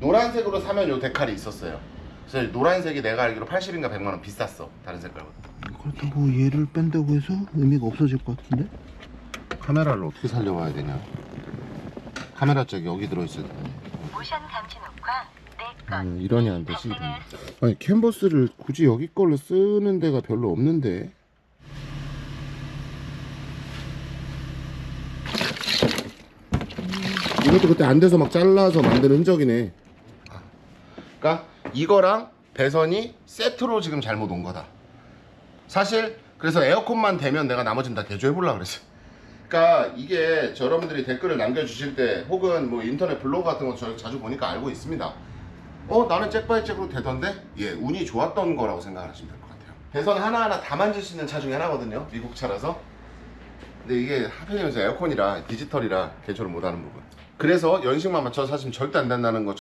노란색으로 사면 요 데칼이 있었어요. 그래서 노란색이 내가 알기로 80인가 100만 원 비쌌어. 다른 색깔보다. 그렇다고 얘를 뺀다고 해서 의미가 없어질 것 같은데? 카메라를 어떻게 살려봐야 되냐? 카메라 잭 여기 들어있어야 돼. 모션 감지 녹화 네건 음, 이러니 안 되지. 이러니. 아니 캔버스를 굳이 여기 걸로 쓰는 데가 별로 없는데. 이것도 그때 안 돼서 막 잘라서 만든 흔적이네. 그러니까 이거랑 배선이 세트로 지금 잘못 온 거다. 사실 그래서 에어컨만 되면 내가 나머지는 다 개조해 보려 그랬어. 그러니까 이게 저 여러분들이 댓글을 남겨주실 때 혹은 뭐 인터넷 블로그 같은 거 저 자주 보니까 알고 있습니다. 어 나는 잭바이 잭으로 되던데 예 운이 좋았던 거라고 생각하시면 될 것 같아요 배선 하나하나 다 만질 수 있는 차 중에 하나거든요 미국 차라서 근데 이게 하필이면서 에어컨이라 디지털이라 개조를 못하는 부분 그래서 연식만 맞춰서 사시면 절대 안 된다는 거